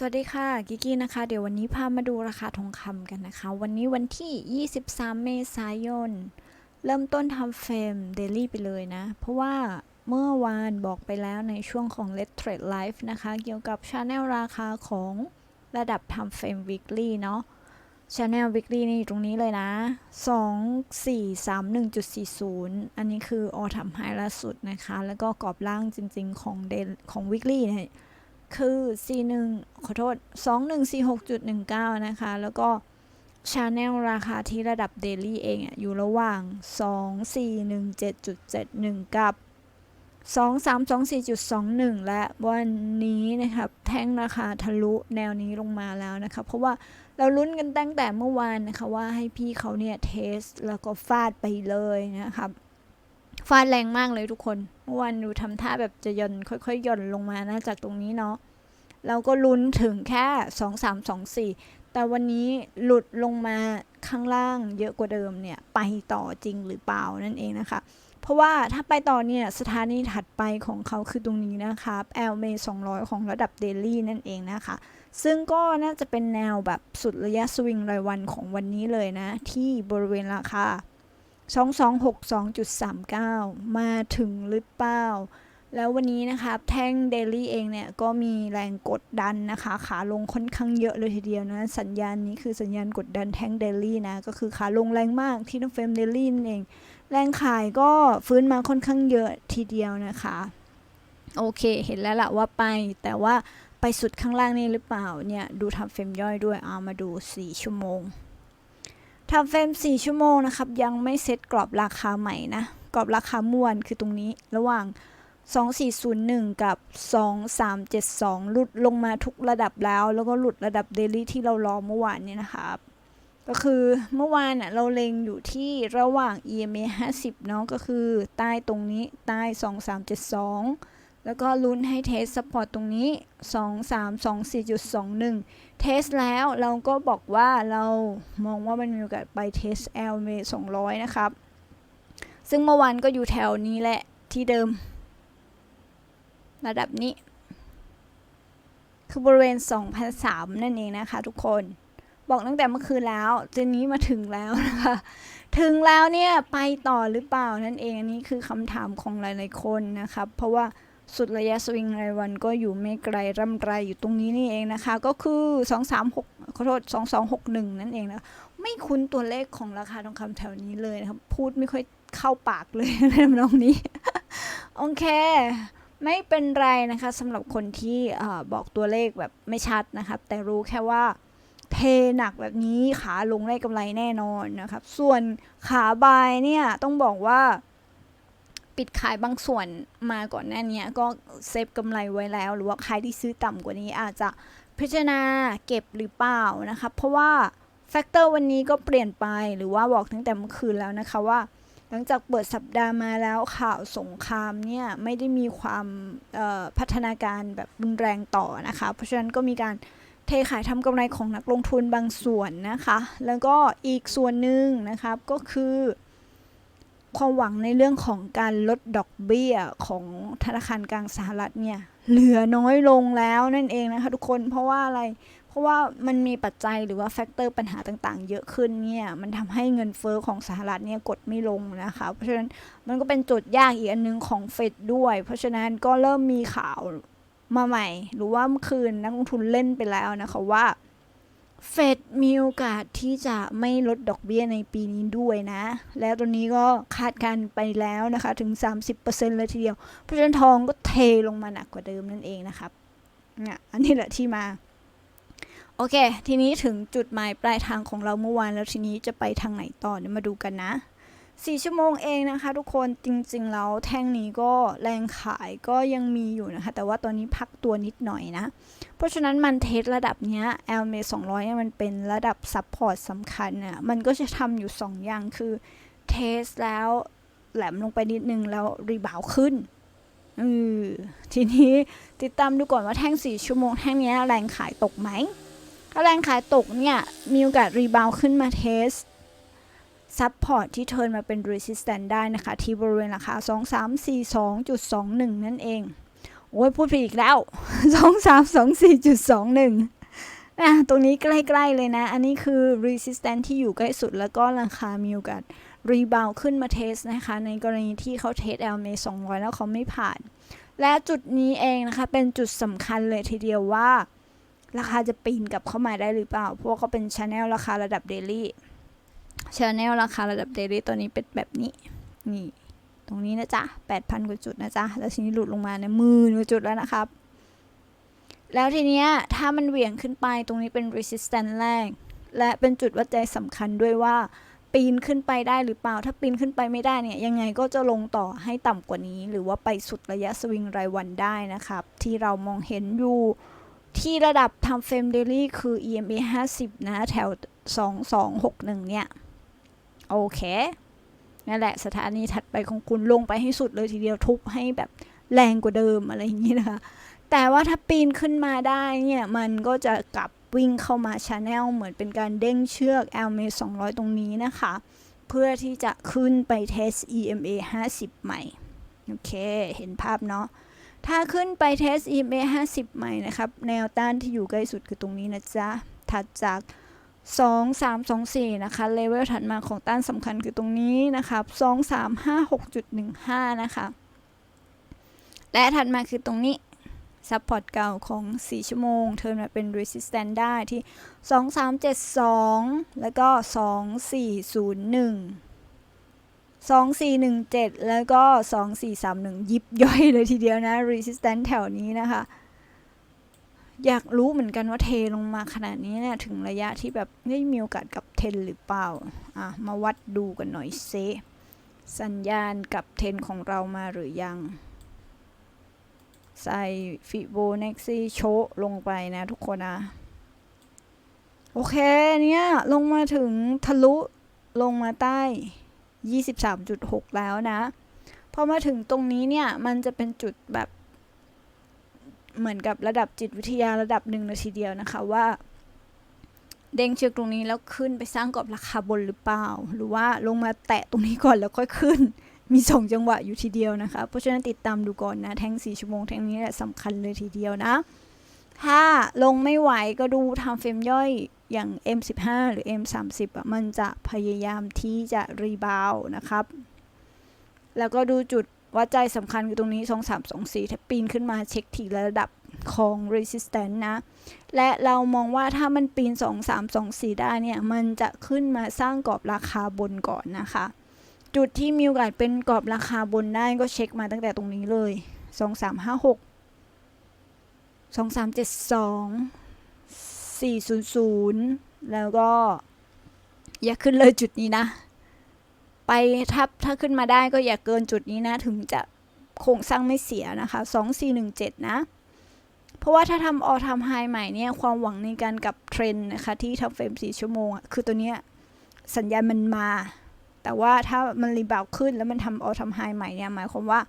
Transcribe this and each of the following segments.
สวัสดีค่ะกิกกี้นะคะ เดี๋ยววันนี้พามาดูราคาทองคำกันนะคะ วันนี้วันที่ 23 เมษายน เริ่มต้นทำเฟรมเดลี่ไปเลยนะ เพราะว่าเมื่อวานบอกไปแล้วในช่วงของ Let Trade Live นะคะ เกี่ยวกับช n แนลราคาของระดับทำเฟรม weekly เนาะช n แนล weekly นี่ตรงนี้เลยนะ 2431.40 อันนี้คือออทำไฮล่าสุดนะคะ แล้วก็กรอบล่างจริงๆของเดของ weekly เนี่ย คือ C1 ขอโทษ 2146.19 นะคะ แล้วก็ชาแนลราคาที่ระดับเดลี่เองอะอยู่ระหว่าง 2417.71 กับ 2324.21 และวันนี้นะครับแท่งราคาทะลุแนวนี้ลงมาแล้วนะคะ เพราะว่าเราลุ้นกันตั้งแต่เมื่อวานนะคะว่าให้พี่เขาเนี่ยเทสแล้วก็ฟาดไปเลยนะครับ ฟาดแรงมากเลยทุกคนเมื่อวานดูทำท่าแบบจะย่อนค่อยๆย่อนลงมานะจากตรงนี้เนาะเราก็ลุ้นถึงแค่2 3 2 4แต่วันนี้หลุดลงมาข้างล่างเยอะกว่าเดิมเนี่ยไปต่อจริงหรือเปล่านั่นเองนะคะ เพราะว่าถ้าไปต่อเนี่ยสถานีถัดไปของเขาคือตรงนี้นะคะแอลเม200 ของระดับเดลี่นั่นเองนะคะ ซึ่งก็น่าจะเป็นแนวแบบสุดระยะสวิงรายวันของวันนี้เลยนะ ที่บริเวณราคา 2262.39 มาถึงหรือเปล่า แล้ววันนี้นะคะแท่งเดลี่เองเนี่ยก็มีแรงกดดันนะคะ ขาลงค่อนข้างเยอะเลยทีเดียวนะ สัญญาณนี้คือสัญญาณกดดันแท่งเดลี่นะ ก็คือขาลงแรงมากที่น้องเฟรมเดลี่นั่นเอง แรงขายก็ฟื้นมาค่อนข้างเยอะทีเดียวนะคะ โอเคเห็นแล้วละว่าไป แต่ว่าไปสุดข้างล่างนี่หรือเปล่าเนี่ยดูทำเฟรมย่อยด้วยเอามาดู 4 ชั่วโมง ทำเฟรม4 ชั่วโมงนะครับ ยังไม่เซตกรอบราคาใหม่นะ กรอบราคามวนคือตรงนี้ระหว่าง 2401 กับ 2372 หลุดลงมาทุกระดับแล้ว แล้วก็หลุดระดับเดลี่ที่เรารอเมื่อวานนี้นะครับ ก็คือเมื่อวานน่ะเราเล็งอยู่ที่ระหว่าง EMA 50 เนาะก็คือใต้ตรงนี้ใต้ 2372 แล้วก็ลุ้นให้เทสสปอร์ตตรงนี้ 2324.21 เทสแล้วเราก็บอกว่าเรามองว่ามันมีโอกาสไปเทส LMA 200 นะครับ ซึ่งเมื่อวานก็อยู่แถวนี้แหละที่เดิม ระดับนี้ คือบริเวณ 2,003 นั่นเองนะคะทุกคน บอกตั้งแต่เมื่อคืนแล้วเจนนี้มาถึงแล้วนะคะ ถึงแล้วเนี่ย ไปต่อหรือเปล่านั่นเอง อันนี้คือคำถามของหลายๆคนนะครับ เพราะว่า สุดระยะสวิงรายวันก็อยู่ไม่ไกลร่ำไรอยู่ตรงนี้นี่เองนะคะ ก็คือ 236ขอโทษ2261 นั่นเองนะไม่คุ้นตัวเลขของราคาทองคำแถวนี้เลยนะครับพูดไม่ค่อยเข้าปากเลยในทำนองนี้ โอเค ไม่เป็นไรนะคะสำหรับคนที่อบอกตัวเลขแบบไม่ชัดนะครับ แต่รู้แค่ว่าเทหนักแบบนี้ขาลงได้กำไรแน่นอนนะครับ ส่วนขาบายเนี่ยต้องบอกว่า ปิดขายบางส่วนมาก่อนหน้านี้ก็เซฟกำไรไว้แล้ว หรือว่าใครที่ซื้อต่ำกว่านี้อาจจะพิจารณาเก็บหรือเปล่านะครับเพราะว่าแฟกเตอร์วันนี้ก็เปลี่ยนไปหรือว่าบอกตั้งแต่เมื่อคืนแล้วนะคะว่า หลังจากเปิดสัปดาห์มาแล้วข่าวสงครามเนี่ย ไม่ได้มีความพัฒนาการแบบรุนแรงต่อนะคะ เพราะฉะนั้นก็มีการเทขายทำกำไรของนักลงทุนบางส่วนนะคะ แล้วก็อีกส่วนหนึ่งนะครับก็คือ ความหวังในเรื่องของการลดดอกเบี้ยของธนาคารกลางสหรัฐเนี่ยเหลือน้อยลงแล้วนั่นเองนะคะทุกคนเพราะว่าอะไร เพราะว่ามันมีปัจจัยหรือว่าแฟกเตอร์ปัญหาต่างๆ เยอะขึ้นเนี่ยมันทำให้เงินเฟอ้อของสหรัฐเนี่ยกดไม่ลงนะคะเพราะฉะนั้นมันก็เป็นโจทย์ยากอีกอันนึงของเฟดด้วย เพราะฉะนั้นก็เริ่มมีข่าวมาใหม่ หรือว่าเมื่อคืนนักลงทุนเล่นไปแล้วนะคะว่า เฟดมีโอกาสที่จะไม่ลดดอกเบี้ยในปีนี้ด้วยนะ แล้วตัวนี้ก็คาดการไปแล้วนะคะถึง 30%เลยทีเดียว เพราะฉะนั้นทองก็เทลงมาหนักกว่าเดิมนั่นเองนะครับเนี่ยอันนี้แหละที่มา โอเค ทีนี้ถึงจุดหมายปลายทางของเราเมื่อวานแล้วทีนี้จะไปทางไหนต่อเดี๋ยวมาดูกันนะ4ชั่วโมงเองนะคะทุกคนจริงๆแล้วแท่งนี้ก็แรงขายก็ยังมีอยู่นะคะ แต่ว่าตอนนี้พักตัวนิดหน่อยนะ เพราะฉะนั้นมันเทสระดับเนี้ย LM 200เนี่ยมันเป็นระดับซัพพอร์ตสำคัญน่ะมันก็จะทำอยู่ 2 อย่างคือเทสแล้วแหลมลงไปนิดนึงแล้วรีบาวขึ้นออทีนี้ติดตามดูก่อนว่าแท่ง 4 ชั่วโมงแท่งนี้แรงขายตกไหม ถ้าแรงขายตกเนี่ย มีโอกาสรีบาวขึ้นมาเทสซับพอร์ตที่เทิร์นมาเป็น resistance ได้นะคะ ที่บริเวณราคา 2342.21 นั่นเอง โอ้ยพูดผิดอีกแล้วสองสามสองสี่จุดสองหนึ่งอะตรงนี้ใกล้ๆเลยนะ อันนี้คือ resistance ที่อยู่ใกล้สุดแล้วก็ราคามีโอกาสรีบาวขึ้นมาเทสนะคะ ในกรณีที่เขาเทส LMA 200 แล้วเขาไม่ผ่าน และจุดนี้เองนะคะ เป็นจุดสำคัญเลยทีเดียวว่า ราคาจะปีนกลับเข้ามาได้หรือเปล่า เพราะเขาเป็นช n แนลราคาระดับเดลี่ช n แนลราคาระดับเดลี่ตัวนี้เป็นแบบนี้ นี่ ตรงนี้นะจ๊ะ8,000 กว่าจุดนะจ๊ะ แล้วทีนี้หลุดลงมาเนี่ยหมื่นกว่าจุดแล้วนะครับ แล้วทีเนี้ยถ้ามันเหวี่ยงขึ้นไปตรงนี้เป็น resistance แรก และเป็นจุดวัดใจสำคัญด้วยว่าปีนขึ้นไปได้หรือเปล่า ถ้าปีนขึ้นไปไม่ได้เนี่ย ยังไงก็จะลงต่อให้ต่ำกว่านี้ หรือว่าไปสุดระยะสวิงรายวันได้นะครับ ที่เรามองเห็นอยู่ที่ระดับ time frame daily คือ EMA 50 นะ แถว 2261 เนี่ย โอเค นั่นแหละสถานีถัดไปของคุณลงไปให้สุดเลยทีเดียวทุบให้แบบแรงกว่าเดิมอะไรอย่างนี้นะคะ แต่ว่าถ้าปีนขึ้นมาได้เนี่ย มันก็จะกลับวิ่งเข้ามาชาแนลเหมือนเป็นการเด้งเชือก l m 200 ตรงนี้นะคะ เพื่อที่จะขึ้นไปเทส EMA 50 ใหม่ โอเค เห็นภาพเนาะถ้าขึ้นไปเทส EMA 50 ใหม่นะครับ แนวต้านที่อยู่ใกล้สุดคือตรงนี้นะจ๊ะ ถัดจาก 2 3 2 4 นะคะ เลเวลถัดมาของต้านสำคัญคือตรงนี้นะครับ2 3 5 6.15 นะคะ และถัดมาคือตรงนี้ ซัพพอร์ตเก่าของ 4 ชั่วโมง เทิร์นมาเป็น resistance ได้ที่ 2372 แล้วก็ 2401 2417 แล้วก็ 2431 ยิบย่อยเลยทีเดียวนะ resistance แถวนี้นะคะ อยากรู้เหมือนกันว่าเทลงมาขนาดนี้เนี่ยถึงระยะที่แบบไม่มีโอกาสกับเทนหรือเปล่า อะ มาวัดดูกันหน่อยเซสัญญาณกับเทนของเรามาหรือยัง ใส่ฟิโบนัชซีโชลงไปนะทุกคนนะ โอเคเนี่ย ลงมาถึงทะลุลงมาใต้ 23.6 แล้วนะ พอมาถึงตรงนี้เนี่ย มันจะเป็นจุดแบบ เหมือนกับระดับจิตวิทยาระดับหนึ่งเลยทีเดียวนะคะว่า เด้งเชือกตรงนี้แล้วขึ้นไปสร้างกรอบราคาบนหรือเปล่า หรือว่าลงมาแตะตรงนี้ก่อนแล้วค่อยขึ้น มีสองจังหวะอยู่ทีเดียวนะคะ เพราะฉะนั้นติดตามดูก่อนนะแท่ง4ชั่วโมงแท่งนี้แหละสำคัญเลยทีเดียวนะ ถ้าลงไม่ไหวก็ดูทำเฟรมย่อยอย่าง M15 หรือ M30 อะมันจะพยายามที่จะรีบาวนะครับ แล้วก็ดูจุด วัดใจสำคัญคือตรงนี้ 2 3 2 4ถ้าปีนขึ้นมาเช็คทีระดับของ resistance นะ และเรามองว่าถ้ามันปีน 2 3 2 4 ได้เนี่ย มันจะขึ้นมาสร้างกรอบราคาบนก่อนนะคะ จุดที่มีโอกาสเป็นกรอบราคาบนได้ก็เช็คมาตั้งแต่ตรงนี้เลย 2 3 5 6 2 3 7 2 400 แล้วก็อย่าขึ้นเลยจุดนี้นะ ไปถ้าถ้าขึ้นมาได้ก็อย่าเกินจุดนี้นะ ถึงจะโครงสร้างไม่เสียนะคะ2417 นะ เพราะว่าถ้าทำออทำไฮใหม่เนี่ยความหวังในการกับเทรนนะคะ ที่ทำเฟรม 4 ชั่วโมงอะคือตัวเนี้ยสัญญาณมันมา แต่ว่าถ้ามันรีบาวขึ้นแล้วมันทำออทำไฮใหม่เนี่ยหมายความว่า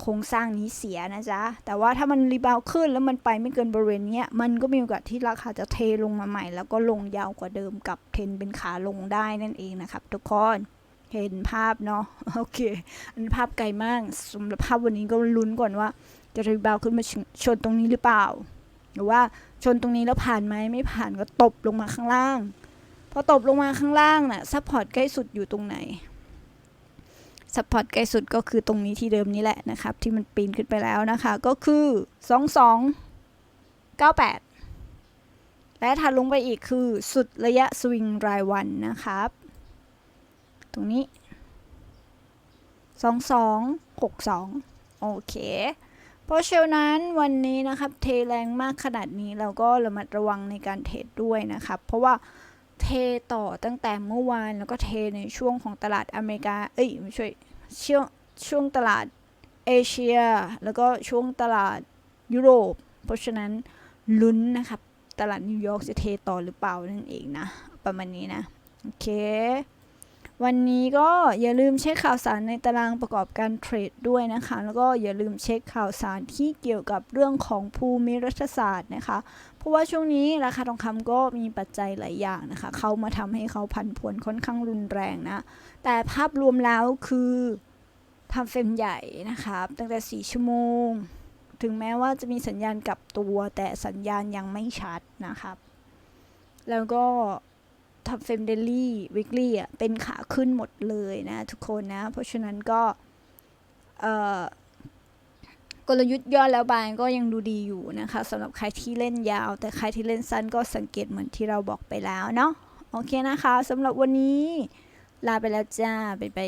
โครงสร้างนี้เสียนะจ๊ะ แต่ว่าถ้ามันรีบาวขึ้นแล้วมันไปไม่เกินบริเวณเนี้ยมันก็มีโอกาสที่ราคาจะเทลงมาใหม่ แล้วก็ลงยาวกว่าเดิมกับเทรนเป็นขาลงได้นั่นเองนะครับทุกคน เห็นภาพเนาะโอเค อันภาพไกลมากสำหรับภาพวันนี้ก็ลุ้นก่อนว่า จะรีบาวขึ้นมาชนตรงนี้หรือเปล่า หรือว่าชนตรงนี้แล้วผ่านไหมไม่ผ่านก็ตบลงมาข้างล่าง พอตบลงมาข้างล่างน่ะซัพพอร์ตใกล้สุดอยู่ตรงไหนซัพพอร์ตใกล้สุดก็คือตรงนี้ที่เดิมนี้แหละนะครับ ที่มันปีนขึ้นไปแล้วนะคะ ก็คือ 2298 และถัดลงไปอีกคือสุดระยะสวิงรายวันนะครับ ตรงนี้2262โอเค เพราะฉะนั้นวันนี้นะครับเทแรงมากขนาดนี้เราก็ระมัดระวังในการเทรดด้วยนะครับ เพราะว่าเทต่อตั้งแต่เมื่อวานแล้วก็เทในช่วงของตลาดอเมริกา เอ้ยไม่ใช่ช่วงช่วงตลาดเอเชีย แล้วก็ช่วงตลาดยุโรป เพราะฉะนั้นลุ้นนะครับ ตลาดนิวยอร์กจะเทต่อหรือเปล่านั่นเองนะ ประมาณนี้นะ โอเค วันนี้ก็อย่าลืมเช็คข่าวสารในตารางประกอบการเทรดด้วยนะคะ แล้วก็อย่าลืมเช็คข่าวสารที่เกี่ยวกับเรื่องของภูมิรัฐศาสตร์นะคะ เพราะว่าช่วงนี้ราคาทองคำก็มีปัจจัยหลายอย่างนะคะ เขามาทำให้เขาพันผวนค่อนข้างรุนแรงนะ แต่ภาพรวมแล้วคือทำเฟรมใหญ่นะคะตั้งแต่ 4 ชั่วโมง ถึงแม้ว่าจะมีสัญญาณกลับตัวแต่สัญญาณยังไม่ชัดนะครับ แล้วก็ ทำเฟมเดลี่วิกลี่อะเป็นขาขึ้นหมดเลยนะทุกคนนะ เพราะฉะนั้นก็กลยุทธ์ย่อแล้วบานก็ยังดูดีอยู่นะคะสำหรับใครที่เล่นยาว แต่ใครที่เล่นสั้นก็สังเกตเหมือนที่เราบอกไปแล้วเนาะโอเคนะคะสำหรับวันนี้ลาไปแล้วจ้าไปไป